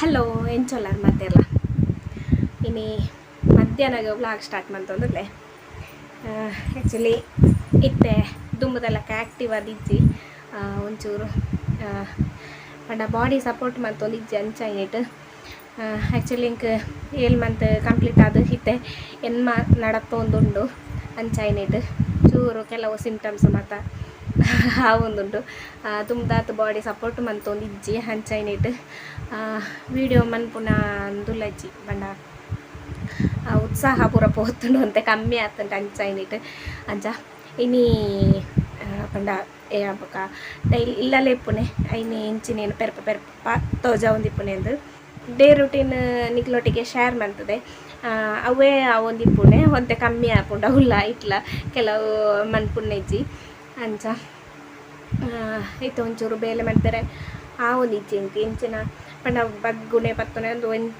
Hello ಎಂಚೊಲ್ಲಾರ ಮತ್ತೆಲ್ಲ ಇನ್ನು ಮಧ್ಯಾಹ್ನಗೆ start ಮಾಡ್ತಂದ್ರೆ actually ಇತ್ತೆ ದುಂಬದಲ್ಲಕ ಆ್ಯಕ್ಟಿವ್ ಆದಿಜ್ಜಿ ಒಂಚೂರು ಪಂಡ ಬಾಡಿ ಸಪೋರ್ಟ್ ಮಂತೊಂದು ಇಜ್ಜಿ ಏಟು. ಆ್ಯಕ್ಚುಲಿ ಇಂಕ್ ಏಳು ಮಂತ್ ಕಂಪ್ಲೀಟ್ ಆದ ಇತ್ತೆ ಎನ್ಮ ನಡತ್ತೊಂದುಂಡು ಅಂಚಾಯಿನಿಟ್ಟು ಚೂರು ಕೆಲವು ಸಿಂಪ್ಟಮ್ಸ್ ಮತ್ತು ಆ ಒಂದುಂಟು ತುಂಬದಾತ ಬಾಡಿ ಸಪೋರ್ಟ್ ಮಂತೊಂದು ಇಜ್ಜಿ ಹಂಚಾಯಿನಿಟ್ಟು ವಿಡಿಯೋ ಮನ್ಪುನ ದುಲಜ್ಜಿ ಬಂಡ ಆ ಉತ್ಸಾಹ ಪೂರ ಪೋತುಂಡು ಅಂತ ಕಮ್ಮಿ ಆತಂಟ ಅಂಚಾಯಿನಿಟ್ಟು ಅಂಚ ಇನಿ ಆ, ಪಂಡ ಏ ಬೊಕ ಡೈಲಿ ಇಲ್ಲಲೇ ಇಪ್ಪುನೆ ಐನಿ ಇಂಚಿನೇನು ಪೆರ್ಪ ಪೆರ್ಪ ತೋಜ ಒಂದಿಪ್ಪುನೆ ಅಂದು. ಡೇ ರುಟೀನ್ ನಿಕ್ಲೊಟ್ಟಿಗೆ ಶೇರ್ ಮಾಡ್ತದೆ. ಅವೇ ಆ ಪುಣೆ ಒಂತೆ ಕಮ್ಮಿ ಆಪುಂಡ ಹುಲ್ಲ ಇಟ್ಲ ಕೆಲವು ಮನ್ಪುನ್ನೆಜ್ಜಿ ಅಂಚ ಇತ್ತು ಒಂಚೂರು ಬೇಲೆ ಮಾಡ್ತಾರೆ. ಆ ಒಂದು ಇಜ್ಜಿ ಅಂತ ಇಂಚಿನ. ಪಂಡ ಬಗ್ಗುನೆ ಪತ್ತೊನೆ ಒಂದು ಒಂದು,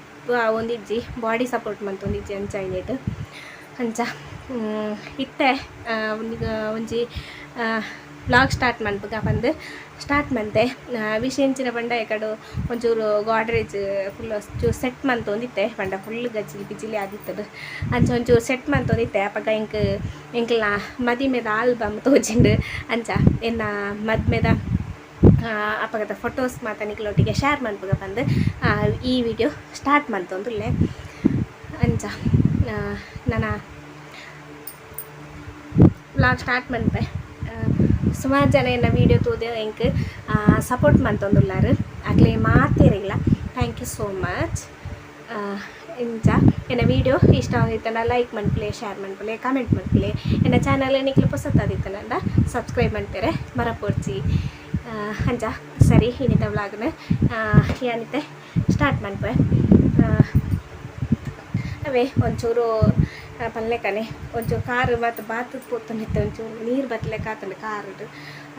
ಆ ಒಂದು ಇಜ್ಜಿ ಬಾಡಿ ಸಪೋರ್ಟ್ ಮಂತೊಂದಿಜ್ಜಿ ಅಂಚ ಐನೇಟ್ ಅಂಚ. ಇತ್ತೆ ಒಂಜಿ ಬ್ಲಾಗ್ ಸ್ಟಾರ್ಟ್ ಮನ್ಪುಗ ಬಂದು ಸ್ಟಾರ್ಟ್ ಮಂತೆ ವಿಷಯಂಚಿನ ಪಂಡ ಎಕಡು ಒಂಚೂರು ಗಾಡ್ರೇಜ್ ಫುಲ್ ಸೆಟ್ ಮಂತೊಂದಿತ್ತೆ ಪಂಡ ಫುಲ್ ಗಜ್ಜಿಲಿ ಬಿಜಿಲಿ ಆದಿತ್ತದು ಅಂಚ ಒಂಚೂರು ಸೆಟ್ ಮಂತೊಂದಿತ್ತೆ ಅಪ್ಪಗ ಇಂಕ್ ಇಂಕ್ಲ ಮದಿಮೆದ ಆಲ್ಬಮ್ ತೋಜಿಂಡು. ಅಂಚ, ಎನ್ನ ಮದ್ಮೆದ ಅಪಗದ ಫೋಟೋಸ್ ಮಾತ ನಿಕ್ಲೊಟ್ಟಿಗೆ ಶೇರ್ ಮನ್ಪುಗ ಬಂದು. ಈ ವಿಡಿಯೋ ಸ್ಟಾರ್ಟ್ ಮಂತೊಂದುಲ್ಲೆ ಅಂಚ ನಾನು ವ್ಲಾಗ್ ಸ್ಟಾರ್ಟ್ ಮನ್ಪೆ ಸುಮಾರು ಜನ ಎನ್ನ ವೀಡಿಯೋ ತೂದೆ ಎಂಕ್ ಸಪೋರ್ಟ್ ಮಂತೊಂದುಲ್ಲಾರು ಆಗ್ಲೇ ಮಾತೇರಿಲ್ಲ ಥ್ಯಾಂಕ್ ಯು ಸೋ ಮಚ್ ಇಂಚ ಎನ್ನ ವೀಡಿಯೋ ಇಷ್ಟ ಆಗಿತ್ತನ ಲೈಕ್ ಮಾಡ್ಕೊಳ್ಳಿ ಶೇರ್ ಮಾಡ್ಕೊಳ್ಳಿ ಕಮೆಂಟ್ ಮಾಡ್ಕೊಳ್ಳಿ ಎನ್ನ ಚಾನಲ್ ನಿಕ್ಲು ಪೊಸತ್ತಾದಿತ್ತನಂದ ಸಬ್ಸ್ಕ್ರೈಬ್ ಮನ್ಪೆರೆ ಮರಪೋರ್ಚಿ. ಅಂಚ ಸರಿ ಇನ್ನಿತ ವ್ಲಾಗ್ನ ಏನಿತ್ತೆ ಸ್ಟಾರ್ಟ್ ಮನ್ಪೆ ಅವೇ ಒಂಚೂರು ಆ, ಪಲ್ಲೆಕನೆ ಒಂಚೂರು ಕಾರು ಮತ್ತು ಬಾತು ಪೋತುಂಡಿತ್ತು ಒಂಚೂರು ನೀರು ಬತ್ತಲೆಕ್ಕ ಆತಂಡು ಕಾರು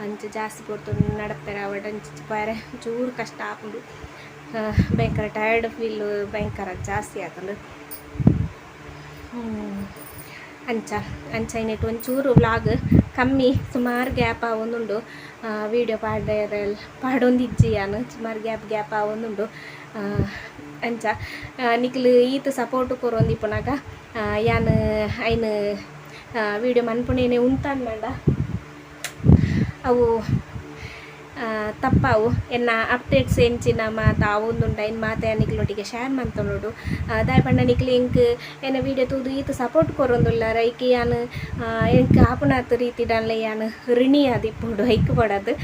ಅಂಚು ಜಾಸ್ತಿ ಪೋತು ನಡತ್ತಾರೆ ಅವಡ ಬೇರೆ ಚೂರು ಕಷ್ಟ ಆಪುಂಡು. ಆ, ಭಯಂಕರ ಟಯರ್ಡ್ ಫೀಲ್ ಭಯಂಕರ ಜಾಸ್ತಿ ಆತಂದು. ಅಂಚ ಅಂಚ ಇನ್ನಿಟ್ಟು ಒಂಚೂರು ವ್ಲಾಗ್ ಕಮ್ಮಿ, ಸುಮಾರು ಗ್ಯಾಪ್ ಆವೊಂದುಂಡು ವೀಡಿಯೋ ಪಾಡ್ಯದ ಪಾಡೊಂದಿಜ್ಜಿ ಯಾನು ಸುಮಾರು ಗ್ಯಾಪ್ ಗ್ಯಾಪ್ ಆವೊಂದುಂಡು ಅಂಚ. ನಿಕ್ಲು ಈತ ಸಪೋರ್ಟ್ ಕೊರೊಂದಿಪ್ಪುನಾಗ ಯಾನ್ ಐನ್ ವೀಡಿಯೋ ಮನ್ಪುಣೇನೆ ಉಂತಾನ್ ಮಾಡ. ಅವು ಎನ್ನ ಅಪ್ಡೇಟ್ಸ್ ಎಂಚಿನ ಮಾತ ಅವೊಂದುಂಡ ಇನ್ನು ಮಾತ ನಿಕ್ಲೊಟ್ಟಿಗೆ ಶೇರ್ ಮಂತೊಂಡು ದಾಯಪಂಡ ನಿಕ್ಲಿ ಇಂಕ್ ಎನ್ನ ವೀಡಿಯೋ ತೂದು ಈತ ಸಪೋರ್ಟ್ ಕೊರೊಂದುಲ್ಲ. ರೈಕ್ ಯಾನ್ ಎಂಕ್ ಆಪುನಾತ್ ರೀತಿ ಡನ್ಲೆ ಯಾನ್ ಋಣಿ ಆದಿಪ್ಪುಡು ಐಕ್ ಪಡದು.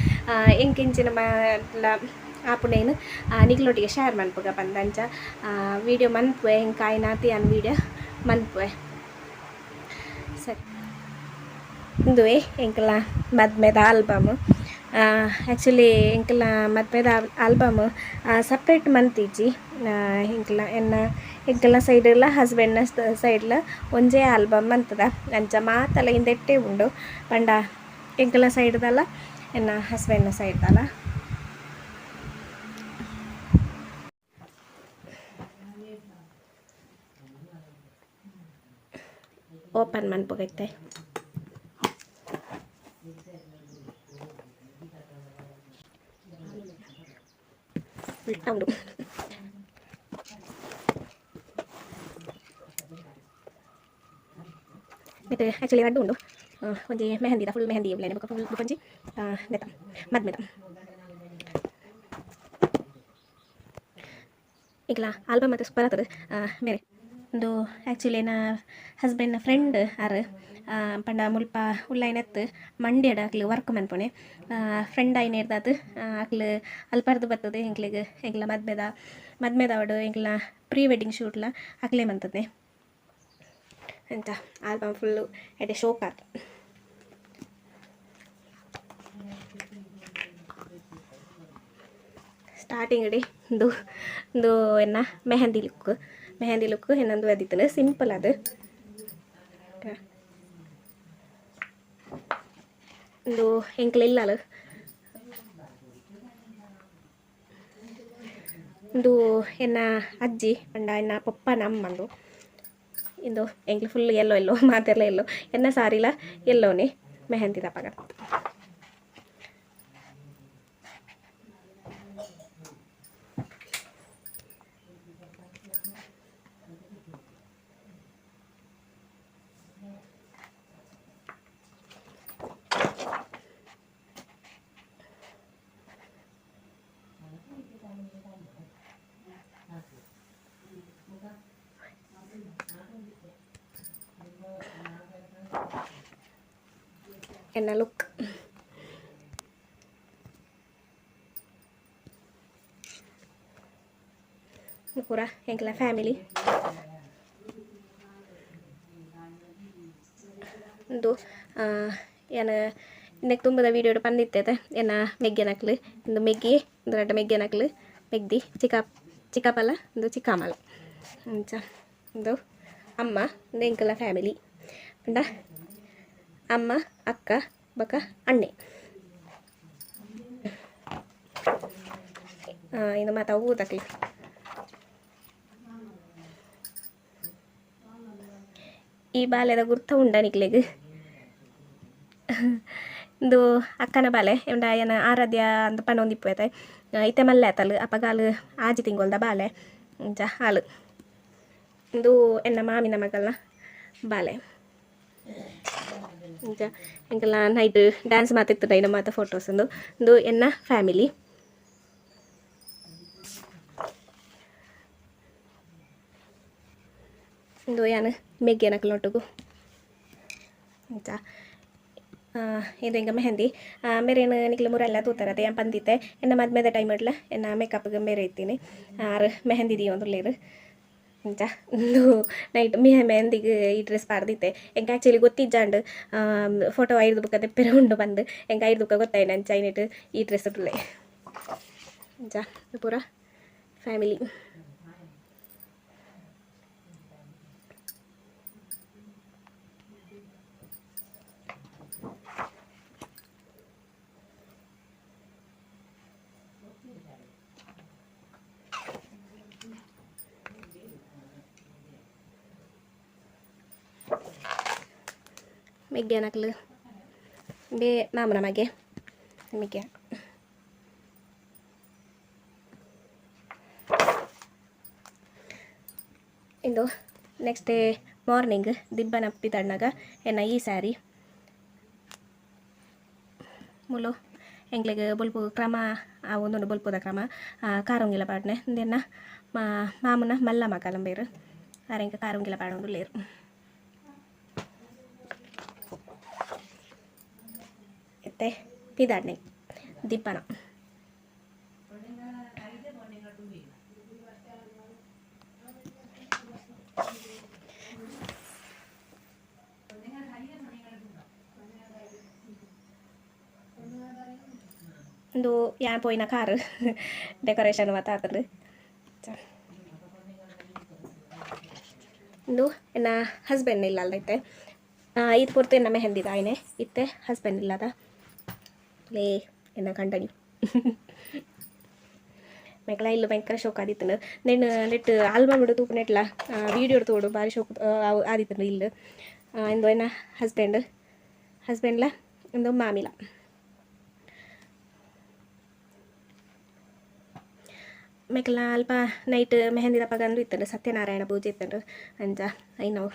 ಎಂಕ್ ಇಂಚಿನ ಮಾಲ ಆಪುನೇನು ನಿಕ್ಲೊಟ್ಟಿಗೆ ಶೇರ್ ಮನ್ಪುಗ ಬಂದಂಚ. ವೀಡಿಯೋ ಮನ್ಪುವೆ ಎಂಕ್ ಕಾಯ್ನಾತಿ ಅನ್ ವೀಡಿಯೋ ಮನ್ಪುವೆ. ಸರಿ. ಇಂದುವೆ, ಎಂಕಲ ಮದ್ಮೆದ ಆಲ್ಬಮ್ ಆ್ಯಕ್ಚುಲಿ ಎಂಕಲ ಮದ್ಮೆದ ಆಲ್ಬಮ್ ಸಪ್ರೇಟ್ ಇಜಿ ಎಂಕಲ ಎನ್ನ ಎಂಕಲ ಸೈಡ್ಲ ಹಸ್ಬೆಂಡ್ನ ಸೈಡ್ಲ ಒಂಜೇ ಆಲ್ಬಮ್ ಮಂತದ ಅಂಚ ಮಾತಲ ಇಂದೆಟ್ಟೆ ಉಂಡು. ಪಂಡ ಎಂಕಲ ಸೈಡ್ದಲ್ಲ ಎನ್ನ ಹಸ್ಬೆಂಡ್ನ ಸೈಡ್ದಲ್ಲ ಓಪನ್ ಮನ್ಪುಗೈತೆ ಉಂಡು ಮತ್ತೆ ಆ್ಯಕ್ಚುಲಿ ಅಡ್ಡು ಉಂಡು ಆ, ಒಂಜಿ ಮೆಹಂದಿದ ಫುಲ್ ಮೆಹಂದಿ ಉಳ್ಳೇನೆ ಬೊಕ ಫುಲ್ ಬೊಕೊಂಜಿ ನೆತ ಮದ್ಮೆದ ಈಗಲ ಆಲ್ಬಮ್ ಮತ್ತು ಸೂಪರ್ ಆಗ್ತದೆ ಬೇರೆ ಒಂದು ಆ್ಯಕ್ಚುಲಿ ನಾ ಹಸ್ಬೆಂಡ್ನ ಫ್ರೆಂಡ್ ಆರು ಪಂಡ ಮುಲ್ಪ ಉಳ್ಳಾಯ್ನತ್ತು ಮಂಡ್ಯಡ ಅಕ್ಲು ವರ್ಕ್ ಮನ್ಪುಣೆ ಫ್ರೆಂಡ್ ಆಯ್ನ ಇರ್ದಾತು ಅಕ್ಲು ಅಲ್ಪರ್ದು ಬರ್ತದೆ ಎಂಕ್ಲಿಗೆ ಎಂಕ್ಲ ಮದ್ಮೆದ ಮದ್ಮೆದ ಅವಡು ಎಂಕ್ಲ ಪ್ರೀ ವೆಡ್ಡಿಂಗ್ ಶೂಟ್ಲ ಅಕ್ಲೆ ಮಂತದೆ ಅಂತ ಆಲ್ಬಮ್ ಫುಲ್ಲು ಎಡೆ ಶೋಕ್ ಆತು. ಸ್ಟಾರ್ಟಿಂಗ್ ಡಿ ಒಂದು ಒಂದು ಎನ್ನ, ಮೆಹಂದಿ ಲುಕ್ ಮೆಹಂದಿ ಲುಕ್ಕು ಇನ್ನೊಂದು ಅದಿತ್ತಲ್ಲ ಸಿಂಪಲ್ ಅದು ಒಂದು ಎಂಕ್ಲಿಲ್ಲ ಅಲ್ಲ ಒಂದು ಎನ್ನ ಅಜ್ಜಿ ಪಂಡ ಎನ್ನ ಪಪ್ಪನ ಅಮ್ಮಂದು ಇಂದು ಎಂಕ್ಲು ಫುಲ್ ಎಲ್ಲೋ ಎಲ್ಲೋ ಮಾತೆಲ್ಲ ಎಲ್ಲೋ ಎನ್ನ ಸಾರಿಲ ಎಲ್ಲೋನೆ ಮೆಹಂದಿ ತಪ್ಪಗ ಎನ್ನ ಲುಕ್ ಪೂರ ಎಂಕಲ ಫ್ಯಾಮಿಲಿ ಒಂದು ಏನ ಇನ್ನಕ್ಕೆ ತುಂಬದ ವೀಡಿಯೋ ಬಂದಿತ್ತೈತೆ ಏನ ಮೆಗ್ಗೆ ನಕ್ಲು ಒಂದು ಮೆಗ್ಗಿ ಒಂದು ರಡ್ಡ ಮೆಗ್ಗೆ ನಕ್ಲು ಮೆಗ್ದಿ ಚಿಕ್ಕ ಚಿಕ್ಕಪ್ಪಲ ಒಂದು ಚಿಕ್ಕಮ್ಮಲ ಅಂಚ ಒಂದು ಅಮ್ಮ ಒಂದು ಎಂಕಲ ಫ್ಯಾಮಿಲಿ ಪಂಡ ಅಮ್ಮ, ಅಕ್ಕ, ಬಕ, ಅಣ್ಣೆ. ಇದು ಮಾತಾ ಊದಕ್ಕೆ. ಈ ಬಾಲ್ಯದ ಗುರ್ತ ಉಂಡ ನಿಕ್ಲೆಗ್ ಇಂದು ಅಕ್ಕನ ಬಾಲೆ ಎಂಡ ಏನ ಆರಾಧ್ಯ ಅಂತ ಪಂಡ ಒಂದು ಇಪ್ಪೈತೆ ಇತ್ತೆ ಮಲ್ಲೆ ಆತಲು ಅಪ್ಪಗಾಲು ಆಜಿ ತಿಂಗೋಲ್ದ ಬಾಲೆ ಜ ಹಾಲು. ಇಂದು ಎನ್ನ ಮಾಮಿನ ಮಗಲ್ನ ಬಾಲೆ. ಇಂಚ ಎಂಕಲ್ಲ ನೈಟ್ ಡ್ಯಾನ್ಸ್ ಮಾತಾಡ್ತದೆ ಡೈನ ಮಾತ ಫೋಟೋಸ್ ಒಂದು ಇಂದು ಎನ್ನ ಫ್ಯಾಮಿಲಿ ಇಂದು ಯಾನು, ಮೆಗ್ಗೆ ನಕಲೊಟ್ಟುಗು ಇಂಚ ಇದು ಹಿಂಗೆ ಮೆಹಂದಿ. ಮೇರೇನು ನಿಕ್ಲು ಮುರೆಲ್ಲ ತೂತಾರದೆ ಏನು ಬಂದಿತ್ತೆ ಎನ್ನ ಮದ್ಮೆದ ಟೈಮ್ ಇಡ್ಲ, ಎನ್ನ ಮೇಕಪ್ಗೆ ಮೇರೆ ಇತ್ತೀನಿ. ಆರು ಮೆಹಂದಿ ದಿ ಒಂದು ಲೇರು ಇಂಚ ಉಂದು ನೈಟ್ ಮೆ ಮೆಹಂದಿಗೆ ಈ ಡ್ರೆಸ್ ಪಾರ್ದಿತ್ತೆ ಎಂಕ ಆ್ಯಕ್ಚುಲಿ ಗೊತ್ತಿಜ್ಜಾಂಡು ಫೋಟೋ ಐದು ಬುಕ್ಕ ದೆಪ್ಪೆರ ಉಂಡು ಬಂದು ಎಂಕ ಐದು ಬುಕ್ಕ ಗೊತ್ತಾಯ್ತು ಅಂಚ ಚೈನಿಟ್ಟು ಈ ಡ್ರೆಸ್ ಇಟ್ಟಲೆ ಇಂಚ ಪೂರ ಫ್ಯಾಮಿಲಿ ಮೆಗ್ಗೆ ನಕ್ಲು ಬೇ, ಮಾಮನ ಮಗೆ. ಮೆಗ್ಗೆ ಇಂದು ನೆಕ್ಸ್ಟ್ ಡೇ ಮಾರ್ನಿಂಗ್ ದಿಬ್ಬನ ತಣ್ಣಗ ಎನ್ನ ಈ ಸ್ಯಾರಿ ಮುಲು ಎಂಗ್ಲಿಗೆ ಬೊಲ್ಪು ಕ್ರಮ, ಆ ಒಂದೊಂದು ಬೊಲ್ಪುದ ಕ್ರಮ ಕಾರಂಗಿಲ ಪಾಡ್ನೆ ಮಾ, ಮಾಮನ ಮಲ್ಲ ಮಕಲಂ ಬೇರು ಆರೆಂಕ ಕಾರಂಗಿಲ ಪಾಡೊಂದು ಲೇರು. ಎತ್ತೆ ಪಿದಾಡ್ನಿ ದೀಪನ. ಒಂದು ಯಾನ್ ಪೋಯಿನ ಕಾರು, ಡೆಕೋರೇಷನ್ ಮಾತಾಡ್ತಾರೆ ಇಂದು ಎನ್ನ ಹಸ್ಬೆಂಡ್ ಇಲ್ಲ ಅಲ್ಲೈತೆ ಇದು ಪೂರ್ತಿ ನಮ್ಮ ಮೆಹಂದಿದ ಆಯ್ನೆ ಇತ್ತೆ ಹಸ್ಬೆಂಡ್ ಇಲ್ಲದ. ಲೇ എന്നാ ಕಂಡನಿ ಮೇಕಲ ಇಲ್ಲ ಭಯಂಕರ ಶೋಕ ಆದಿತ್ತು ನೆನ್, ನೆಟ್ ಆಲ್ಬಮ್ ತೂಪು ನೆಟ್ಲ ವೀಡಿಯೋ ತೋಡು ಭಾರಿ ಶೋಕ್ ಆದಿತ್ತು ಇಲ್ಲ. ಇಂದು ಎನ್ನ ಹಸ್ಬೆಂಡ್ ಹಸ್ಬೆಂಡ್ಲ ಇಂದು ಮಾಮಿಲ. ಮೇಕಲ ಅಲ್ಪ ನೈಟ್ ಮೆಹಂದಿ ದಪ್ಪಗಂದು ಇತ್ತಂಡು ಸತ್ಯನಾರಾಯಣ ಪೂಜೆ ಇತ್ತಂಡು ಅಂಚ ಐನವು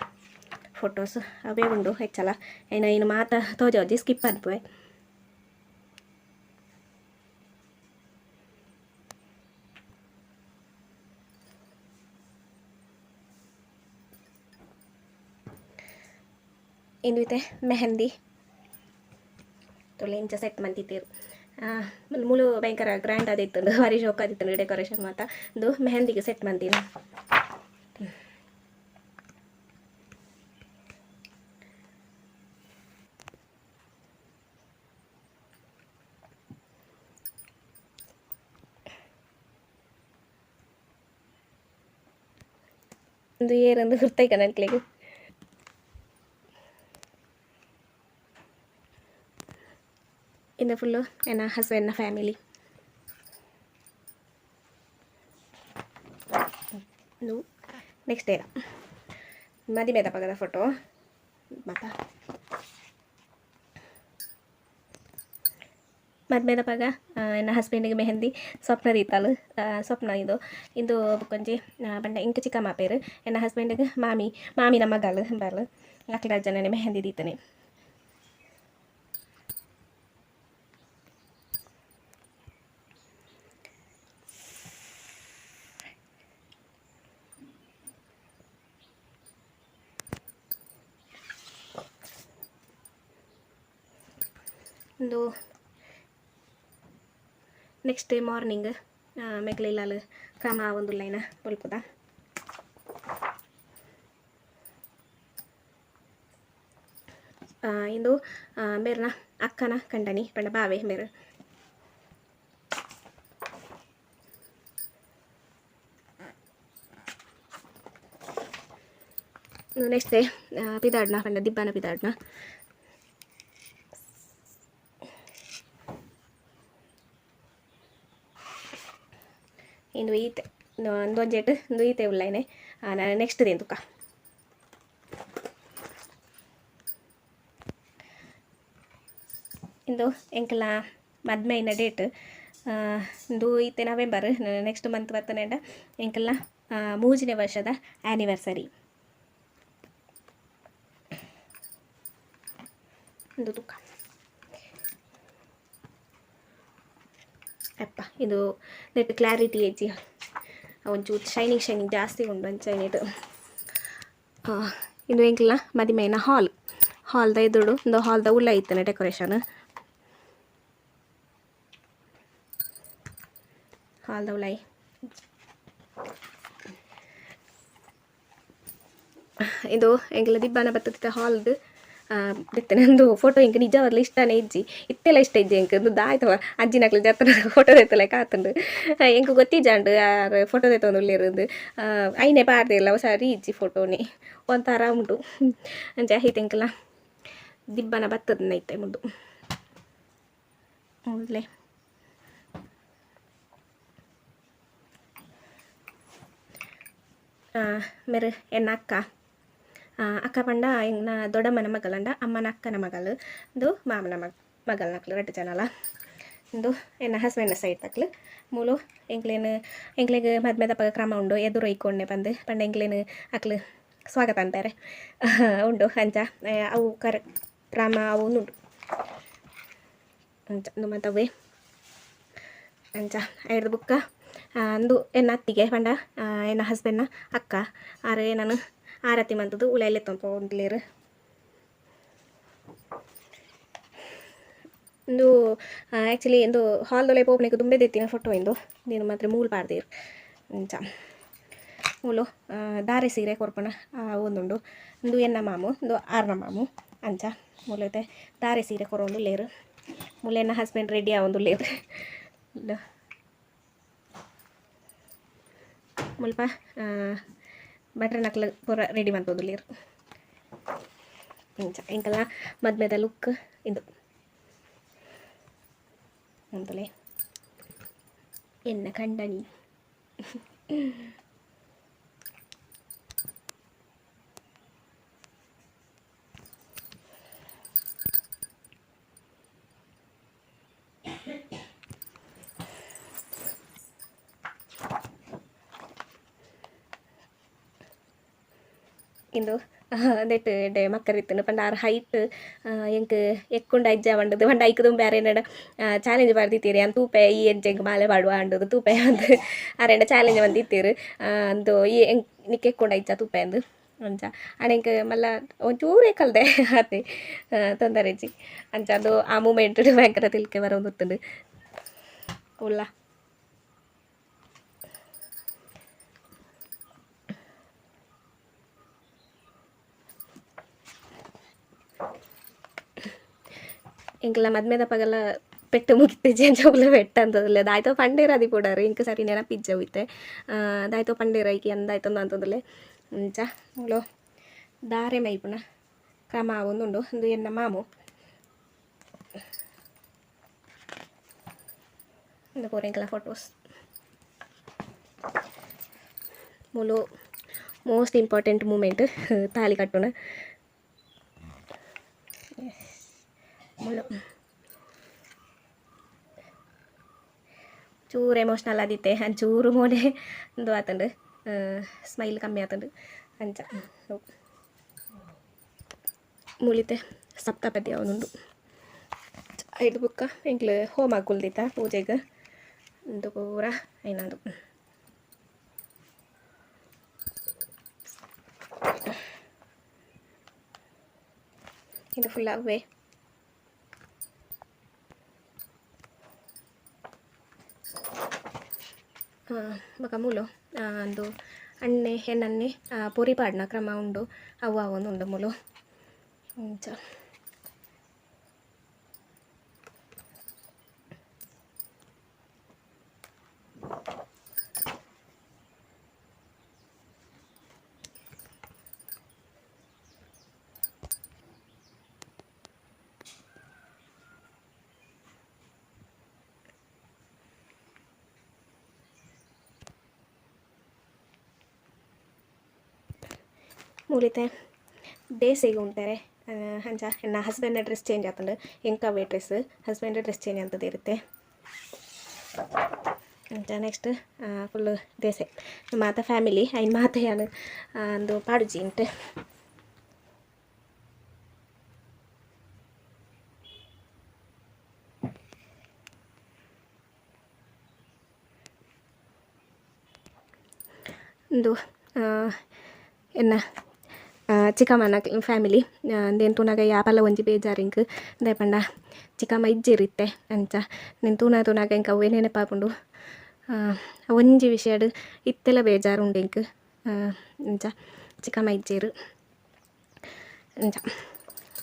ಫೋಟೋಸ್ ಅವೇ ಉಂಡು, ಹೆಚ್ಚಲ. ಐನ ಇನ್ನು ಮಾತ, ತೋಜೋಜಿ ಸ್ಕಿಪ್ ಅನ್ಪುವೆ ಇದೆ ಮೆಹಂದಿ ತೊಳೆ ಇಂಚ ಸೆಟ್ ಮಂತಿದ್ದೀರು ಮುಲು ಭಯಂಕರ ಗ್ರ್ಯಾಂಡ್ ಆದಿತ್ತು ಭಾರಿ ಶೋಕ್ ಆದಿತ್ತು ಡೆಕೋರೇಷನ್ ಮಾತ ಇದು ಮೆಹಂದಿಗೆ ಸೆಟ್ ಮಂತೀನಿ ಒಂದು ಏರೊಂದು ಹುರ್ತೈಕ ನನ್ಕ್ಲಿಗೆ ಫುಲ್ಲು ನನ್ನ ನ ಫ್ಯಾಮಿಲಿ ಇದು ನೆಕ್ಸ್ಟ್ ಡೇ ಮದುವೆ ಪಕ್ಕದ ಫೋಟೋ ಮತ್ತು ಮದ್ಮೆದ ಪಗ ನನ್ನ ಹಸ್ಬೆಂಡಿಗೆ ಮೆಹಂದಿ ಸ್ವಪ್ನ ದೀತಾಲು ಸ್ವಪ್ನ ಇದು ಇಂದು ಕೊಂಚಿ ಬಂಡ ಇಂಕ ಚಿಕ್ಕ ಮಾಪೇರು ನನ್ನ ಹಸ್ಬೆಂಡಿಗೆ ಮಾಮಿ ಮಾಮಿ ಮಾಮಿನ ಮಗಲು ಬರಲು ಅಕ್ಕಿ ಜನ ಮೆಹಂದಿ ದೀತಾನೆ ಒಂದು ನೆಕ್ಸ್ಟ್ ಡೇ ಮಾರ್ನಿಂಗ್ ಮೆಕ್ಲಿಲ್ಲಾಲು ಕ್ರಮ ಒಂದು ಲೈನ ಬಲ್ಪದ ಇಂದು ಮೇರ್ನ ಅಕ್ಕನ ಕಂಡನಿ, ಪಂಡ ಬಾವೆ ಮೇರ್. ನೆಕ್ಸ್ಟ್ ಡೇ ಪಿದಾಡ್ನ, ಪಂಡ ದಿಬ್ಬನ ಪಿದಾಡ್ನ. ಇಂದು ಈತೆ ಒಂದು ಒಂಜೆಟ್ ಇಂದು ಈತೆ ಉಳ್ಳೇನೆ ನೆಕ್ಸ್ಟ್ ದೇನು ತುಕ. ಇಂದು ಎಂಕಲ ಮದ್ಮೆಯಿನ ಡೇಟ್ ಇಂದು ಈತೆ ನವೆಂಬರ್ ನೆಕ್ಸ್ಟ್ ಮಂತ್ ಬರ್ತನೆಂಡ ಎಂಕಲ್ನ ಮೂಜನೇ ವರ್ಷದ ಆ್ಯನಿವರ್ಸರಿ ಇಂದು ತುಕ. ಅಪ್ಪ, ಇದು ನೆಟ್ ಕ್ಲಾರಿಟಿ ಐತಿ ಒಂಚೂರು ಶೈನಿಂಗ್ ಶೈನಿಂಗ್ ಜಾಸ್ತಿ ಉಂಡು ಅಂಚೈನಿಟ್ಟು ಇದು ಎಂಕ್ಲ ಮದಿಮೆನ ಹಾಲ್ ಹಾಲ್ದ ಎದುರು ಒಂದು ಹಾಲ್ದ ಉಲ್ಲ ಇತ್ತನೆ ಡೆಕೋರೇಷನ್ ಹಾಲ್ದ ಉಳ್ಳಾಯಿ ಇದು ಎಂಕ್ಲ ದಿಬ್ಬನ ಬತ್ತದ ಹಾಲ್ದು ದಿತ್ತೆ ನಂದು ಫೋಟೋ ಇಂಕ ನಿಜವಾಗ್ಲೂ ಇಷ್ಟನೇ ಇಜ್ಜಿ. ಇತ್ತೆಲ್ಲ ಇಷ್ಟ ಇಜ್ಜಿ ಇಂಕ ಒಂದು ದಾಯ್ತವ ಅಜ್ಜಿ ನಕ್ಲು ಜಾತ್ರ ಫೋಟೋ ದೈತಲ್ಲ ಕಾತಂಡು. ಎಂಕು ಗೊತ್ತಿಜ್ಜಾಂಡು ಯಾರು ಫೋಟೋ ದೈತವನು ಉಳ್ಳಿರೋದು ಐನೇ ಬಾರ್ದೆ ಇಲ್ಲ ಸರಿ ಇಜ್ಜಿ ಫೋಟೋನೇ ಒಂಥರ ಉಂಟು ಜಾಹಿತ್ ತೆಂಕಲ. ದಿಬ್ಬನ ಬತ್ತದನ್ನೈತೆ ಮುಂಡು ಒಳ್ಳೆ ಮೇರೆ ಎನ್ನ ಅಕ್ಕ ಅಕ್ಕ ಪಂಡ ಎಂಗ್ನ ದೊಡ್ಡಮ್ಮನ ಮಗಲಂಡ ಅಮ್ಮನ ಅಕ್ಕನ ಮಗಳು ಇದು ಮಾಮನ ಮಗ ಮಗಳನಕ್ಲು ರಟ್ಟು ಜನಲ. ಇಂದು ಎನ್ನ ಹಸ್ಬೆಂಡ್ನ ಸೈಡ್ ತಕ್ಲು. ಮೂಲು ಎಂಗ್ಲೇನು ಎಂಗ್ಲೆಗೆ ಮದ್ಮೆ ಕ್ರಮ ಉಂಡು, ಎದುರು ಐಕೊಂಡೆ ಬಂದು, ಪಂಡ ಎಂಗ್ಲೇನು ಅಕ್ಲು ಸ್ವಾಗತ ಅಂತಾರೆ. ಉಂಡು ಅಂಚ ಅವು ಕರ, ಕ್ರಮ ಅವು ಉಂಡು ಅಂಚ ಮತ್ತವೆ. ಅಂಚ ಎರಡು ಬುಕ್ಕ. ಅಂದು ಎನ್ನ ಅತ್ತಿಗೆ ಪಂಡ ಎನ್ನ ಹಸ್ಬೆಂಡ್ನ ಅಕ್ಕ. ಆರು ನಾನು ಆರತಿ ಮಂತದ್ದು ಉಳೆಯಲ್ಲಿ ತೊಂಪೊಂದ್ಲೇರು ಇಂದು ಆ್ಯಕ್ಚುಲಿ ಇಂದು ಹಾಲ್ದೊಳೆ ಪೋಪನಿಗೆ ತುಂಬೆ ದೆತ್ತಿನ ಫೋಟೋ ಇಂದು. ನೀನು ಮಾತ್ರ ಮೂಲ್ ಪಾಡ್ದೀರು ಅಂಚ ಮೂಲು ದಾರೆ ಸೀರೆ ಕೊರ್ಪಣ. ಒಂದುಂಡು. ಇಂದು ಎನ್ನ ಮಾಮು ಇಂದು ಆರ್ನ ಮಾಮು. ಅಂಚ. ಮೂಲತೆ ದಾರೆ ಸೀರೆ ಕೊರೊಂದು ಲೇರು ಮೂಲೆ ಎನ್ನ ಹಸ್ಬೆಂಡ್ ರೆಡಿ ಆವೊಂದು ಲೇರು ಮುಲ್ಪ ಬಟ್ರೆ ನಕ್ಲ ಪೂರ ರೆಡಿ ಮಾಡ್ಬೋದು ಲೇರು ಇಂಚ ಇಂಕಲ್ಲ ಮದ್ಮೆದ ಲುಕ್ ಇದು ಅಂತಲೇ ಎನ್ನ ಕಂಡನಿ ಇಂದು ನೆಟ್ ಡೆ ಮಕ್ಕರಿತ್ತನು ಪಂಡ ಆರ್ ಹೈಟ್ ಎಂಕ್ ಎಕ್ಕುಂಡ ಐಜ್ಜ ಪಂಡದು ಪಂಡ ಐಕುದು ಬೇರೆ ನಡ ಚಾಲೆಂಜ್ ಬರ್ದಿತ್ತೀರಿ ಅಂತ ತೂಪೆ ಈ ಎಂಜೆಂಗ್ ಮಾಲೆ ಪಾಡುವ ಅಂಡದು ತೂಪೆ ಅಂದ್ ಆರೆಂಡ ಚಾಲೆಂಜ್ ಬಂದಿತ್ತೀರು ಅಂದು ಈ ಎಂಕ್ ನಿಕ್ ಎಕ್ಕುಂಡ ಐಜ್ಜ ತೂಪೆ ಅಂದ್ ಅಂಚ ಅಣೆಂಕ್ ಮಲ್ಲ ಒಂಚೂರೇ ಕಲ್ದೆ ಅತ್ತೆ ತೊಂದರೆ ಇಜ್ಜಿ ಅಂಚ ಅದು ಆ ಮೂಮೆಂಟ್ ಭಯಂಕರ ತಿಳ್ಕೆ ಬರೋದು ಉಲ್ಲ ఇంకలా మధ్య మీద పగల పెట్టు ముగితే జంజోగులు పెట్టంతదులే దాయితో పండేరు అది ಪೂಡಾರು ಇಂಕ ಸರಿ ನೆನಪಿಜ್ಜ ಹೋಯ್ತೆ ದಾಯ್ತೋ ಪಂಡೇರ ಐಕಿ ಎಂದಾಯ್ತೊಂದು ಅಂತಂದುಲೆ ಇಂಚ ಮೂಲು ದಾರೆ ಮೈಪುಣ ಕ್ರಮ ಒಂದುಂಡು ಒಂದು ಎನ್ನ ಮಾಮು ಒಂದು ಪೂರ ಫೋಟೋಸ್ ಮೂಲು ಮೋಸ್ಟ್ ಇಂಪಾರ್ಟೆಂಟ್ ಮೂಮೆಂಟ್ ತಾಲಿ ಕಟ್ಟುಣ ಚೂರು ಎಮೋಷ್ನಲ್ ಆದಿತ್ತೆ ಚೂರು ಮೋನೆ ಒಂದು ಆತಂಡು ಸ್ಮೈಲ್ ಕಮ್ಮಿ ಆತಂಡು ಅಂಚ ಮೂಲಿತೆ ಸಪ್ತಪದಿ ಅವನುಂಡು ಐದು ಬುಕ್ಕ ಎಂಕ್ಲು ಹೋಮ ಕುಲ್ದಿತ್ತ ಪೂಜೆಗೆ ಒಂದು ಪೂರ ಐನಂದು ಇದು ಫುಲ್ ಅವೇ ಬೊಕ ಮೂಲು ಅಣ್ಣೆ ಹೆಣ್ಣನ್ನೆ ಪೂರಿ ಪಾಡ್ನ ಕ್ರಮ ಉಂಡು ಅವು ಅವೊಂದು ಉಂಡು ಮೂಲು ಇಂಚ ಡೇಸಿಗೆ ಉಂಟಾರೆ ಅಂಚ ಎನ್ನ ಹಸ್ಬೆಂಡ್ ಡ್ರೆಸ್ ಚೇಂಜ್ ಆಗ್ತಂಡು ಎಂಕ ಅವೇ ಡ್ರೆಸ್ ಹಸ್ಬೆಂಡ್ ಡ್ರೆಸ್ ಚೇಂಜ್ ಅಂತದ್ದು ಇರುತ್ತೆ ಅಂಚ ನೆಕ್ಸ್ಟ್ ಫುಲ್ ದೇಸೆ ಮಾತ ಫ್ಯಾಮಿಲಿ ಐನ್ ಮಾತ ಯಾನು ಒಂದು ಪಾಡುಜಿ ಉಂಟು ಒಂದು ಆ, ಎನ್ನ ಆ, ಚಿಕ್ಕಮ್ಮನ ಫ್ಯಾಮಿಲಿ ಅಂದೇನು ತೂನಾಗ ಯಾಪಲ್ಲ ಒಂಜಿ ಬೇಜಾರಿಂಕ್ ಅಂದೆ ಪಂಡ ಚಿಕ್ಕಮ್ಮ ಇಜ್ಜಿರುತ್ತೆ ಅಂಚ. ನೀನು ತೂನ ತೂನಾಗ ಇಂಕ ಅವೇ ನೆನಪಾಪುಂಡು ಒಂಜಿ ವಿಷಯಡ್ ಇತ್ತೆಲ ಬೇಜಾರು ಉಂಡು ಇಂಕ್ ಅಂಚ ಚಿಕ್ಕಮ್ಮ ಇಜ್ಜೇರು. ಅಂಚ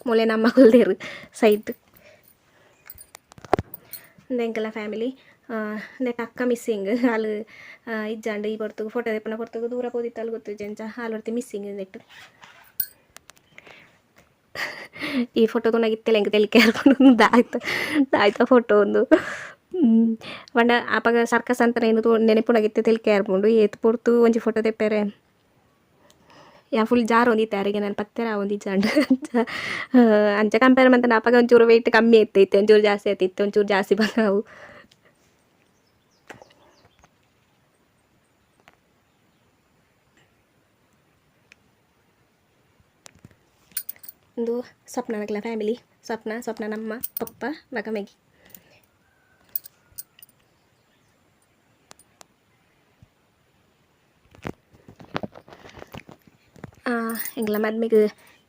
ಮೂಲೆ ನಮ್ಮ ಕುಲ್ದೇರು ಸೈಡ್ ಎಂಕಲ ಫ್ಯಾಮಿಲಿ ನೆಟ್ ಅಕ್ಕ ಮಿಸ್ಸಿಂಗ್ ಹಾಲು ಇಜ್ಜಾಂಡು ಈ ಬರ್ತುಗು ಫೋಟೋ ತೆಪ್ಪನ ಬರ್ತುಗು ದೂರ ಹೋದಿತ್ತು ಅಲ್ಲಿ ಗೊತ್ತು ಅಂಚ. ಹಾಲು ಬರ್ತಿ ಮಿಸ್ಸಿಂಗ್ ನೆಟ್ಟು. ಈ ಫೋಟೋ ತೊನಾಗಿತ್ತೆಲ್ಲ ಹೆಂಗೆ ತೆಲಿ ಹರ್ಕೊಂಡು ದಾಯ್ತು ದಾಯ್ತ ಫೋಟೋ ಒಂದು. ಪಂಡ ಆಪಾಗ ಸರ್ಕಸ್ ಅಂತ ಏನು ತೋ ನೆನಪುನಾಗಿತ್ತೆ ತೆಲಿ ಹರ್ಕೊಂಡು. ಏತ್ ಪೊರ್ತು ಒಂಜಿ ಫೋಟೋ ತೆಪ್ಪೇರೆ ಯಾ ಫುಲ್ ಜಾರ್ ಒಂದಿತ್ತೆ ಯಾರಿಗೆ ನಾನು ಪತ್ತೆರ ಒಂದಿ ಅಂತ ಅಂಚ ಕಂಪೇರ್ ಮಂತ ಆಪಾಗ ಒಂಚೂರು ವೆಯ್ಟ್ ಕಮ್ಮಿ ಇತ್ತೈತೆ ಒಂಚೂರು ಜಾಸ್ತಿ ಆಯ್ತಿತ್ತು ಒಂಚೂರು ಜಾಸ್ತಿ ಬಂದವು. ಒಂದು ಸ್ವಪ್ನನಕ್ಲ ಫ್ಯಾಮಿಲಿ ಸ್ವಪ್ನ ಸ್ವಪ್ನ ನಮ್ಮ ಪಪ್ಪ ಮಗ ಮೆಗಿ. ಎಂಗ್ಲ ಮದ್ಮೆಗ್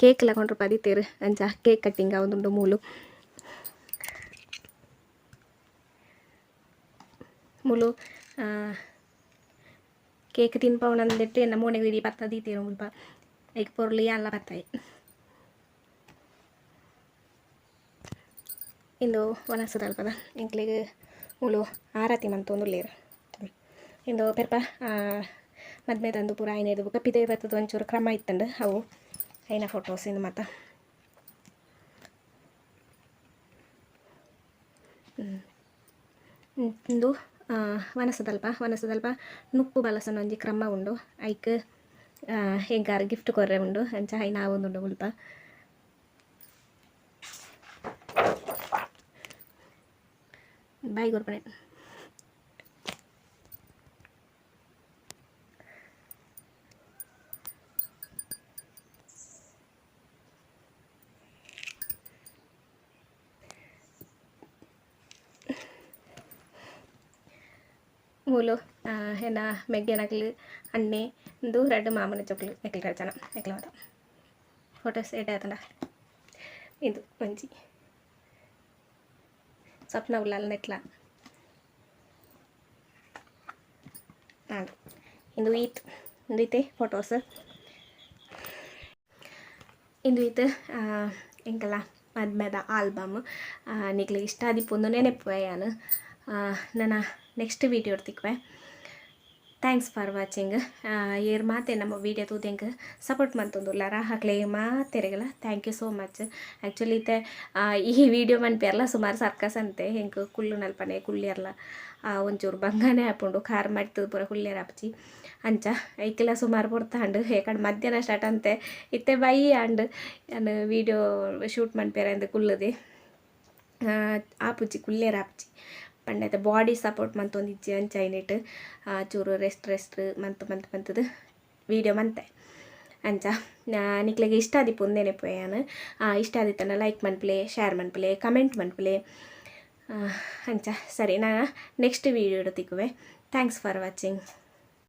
ಕೇಕ್ ಎಲ್ಲ ಕೊಂಡ್ರು ಪದಿತ್ತೇರು ಅಂಚ ಕೇಕ್ ಕಟ್ಟಿಂಗ್ ಅವೊಂದುಂಡು ಮೂಲು. ಮೂಲು ಆ, ಕೇಕ್ ತಿನ್ಪವನಂದಿಟ್ಟು ಎನ್ನ ಮೂನೆಗ್ ಇಡೀ ಪತ್ತ ದೀತೀರು ಮುಲ್ಪ ಈಗ ಪೊರ್ಲಿ ಎಲ್ಲ ಪತ್ತಾಯಿ. ಇಂದು ವನಸದ ಅಲ್ಪದ ಎಂಕ್ಲಿಗೆ ಆರತಿ ಆರತಿ ಮಂತೊಂದುಲ್ಲೇರು ಇಂದು ಪೆರ್ಪ ಮದ್ಮೆ ತಂದು ಪೂರ ಐನೇದು ಬುಕ್ಕ ಪಿದೆ ಬರ್ತದ ಒಂಚೂರು ಕ್ರಮ ಇತ್ತಂಡು ಅವು ಐನ ಫೋಟೋಸ್ ಇಂದು ಮತ್ತ. ಇಂದು ವನಸದಲ್ಪ ವನಸದಲ್ಪ ನುಪ್ಪು ಬಲಸನ ಒಂಜಿ ಕ್ರಮ ಉಂಡು. ಐಕ್ ಹೆಂಗಾರು ಗಿಫ್ಟ್ ಕೊರ್ರೆ ಉಂಡು. ಅಂಚ ಐನ ಆವೊಂದುಂಡು ಮುಲ್ಪ. ಬಾಯ್ ಕೊರ್ಪಣೆ ಮೂಲು ಹೆನ್ನ ಮೆಗ್ಗೆನಕ್ಲು ಅಣ್ಣೆ ಇಂದು ರೆಡ್ ಮಾಮನ ಚೊಕ್ಲು ಎಕ್ಲು ಕಳ್ಚನ ಎಕ್ಲ ಮಾತ ಫೋಟೋಸ್ ಏಟ್ ಆತಂಡ ಇದು ಒಂಜಿ ಸ್ವಪ್ನ ಉಳ್ಳಲ್ಲ ನೆಟ್ಲ ಹಾಂ ಇಂದು ಈತ್ ಇಂದು ಐತೆ ಫೋಟೋಸ್ ಇಂದು ಈತ್ ಎಂಕಲ್ಲ ಮದ್ಮೆದ ಆಲ್ಬಮ್ ನಿಕ್ಲಿಗೆ ಇಷ್ಟ ಆದಿಪ್ಪೊಂದು ನೆನಪುವೆ ನಾನು ನನ್ನ ನೆಕ್ಸ್ಟ್ ವೀಡಿಯೋ ತಿಕ್ವೆ ಥ್ಯಾಂಕ್ಸ್ ಫಾರ್ ವಾಚಿಂಗ್ ಏರ್ ಮಾತೆ ನಮ್ಮ ವೀಡಿಯೋ ಹೆಂಗೆ ಸಪೋರ್ಟ್ ಮಂತೊಂದುಲ್ಲಾರ ಹಾಕ್ಲೆ ಮಾತೆರೆಗಲ thank you so much actually ಇತ್ತೆ ಈ ವಿಡಿಯೋ ಮನ್ಪೆರ್ಲ ಸುಮಾರು ಸರ್ಕಸ್ ಅಂತೆ. ಹೆಂಗೆ ಕುಳ್ಳು ನಲ್ಪನೆ ಕುಳ್ಳಿಯರ್ಲ ಒಂಚೂರು ಬಂಗಾನೆ ಹಾಕೊಂಡು ಖಾರ ಮಾಡ್ತದ ಪೂರ ಕುಳ್ಳಿಯರ್ ಹಪ್ಚಿ ಅಂಚ ಐಕೆಲ್ಲ ಸುಮಾರು ಬುಡ್ತಾಂಡು ಏಕಂಡು ಮಧ್ಯಾಹ್ನ ಸ್ಟಾರ್ಟ್ ಅಂತೆ. ಇತ್ತೆ ಬೈ ಆಂಡ್ ನಾನು ವೀಡಿಯೋ ಶೂಟ್ ಮನ್ಪೇರ ಎಂದು ಕುಲ್ಲದೆ ಆಪುಜಿ ಕುಲ್ಲೇರ ಆಪುಜಿ ಪಂಡೈತೆ ಬಾಡಿ ಸಪೋರ್ಟ್ ಮಂತೊಂದಿಜ್ಜಿ ಅಂಚ ಐನೆಟ್ ಚೂರು ರೆಸ್ಟ್ ರೆಸ್ಟ್ ಮಂತ್ ಮಂತ್, ಮಂತದು ವೀಡಿಯೋ ಮಂತೆ. ಅಂಚ ನಿಕ್ಲೆಗೆ ಇಷ್ಟ ಆದಿಪ್ಪು ಒಂದೇನೆ ಪೋಯಾನು ಇಷ್ಟ ಆದಿತ್ತನ ಲೈಕ್ ಮನ್ಪ್ಲೆ ಶೇರ್ ಮನ್ಪ್ಲೆ ಕಮೆಂಟ್ ಮನ್ಪ್ಲೆ ಅಂಚ, ಸರಿ ನಾನು next video ತಿಕ್ಕುವೆ. Thanks for watching